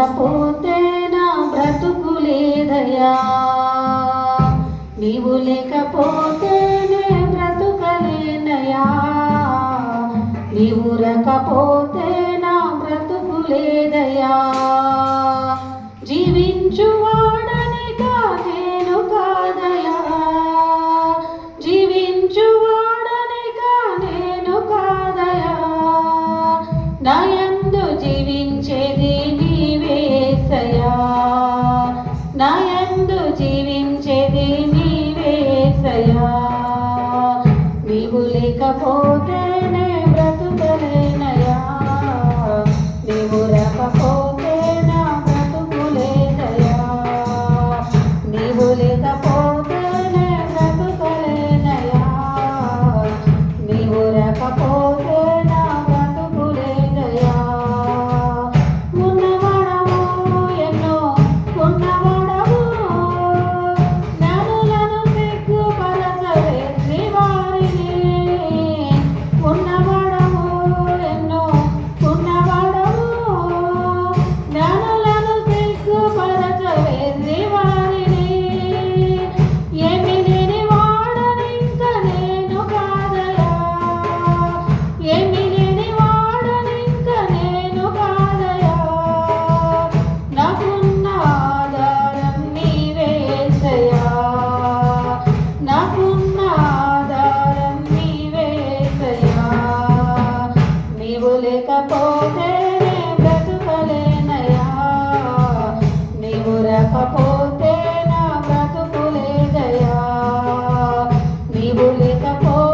లేకపోతే నా బ్రతుకు లేదయా నీవు లేకపోతే నే బ్రతుకలేనయా నీవు రకపోతే నా బ్రతుకు లేదయా జీవించు ভোট నాకున్న ఆధారం నీవేసయ్యా నీవు లేకపోతే బ్రతుకలేనయా. నీవు లేకపోతే నా బ్రతుకులేదయా నీవు లేకపోతే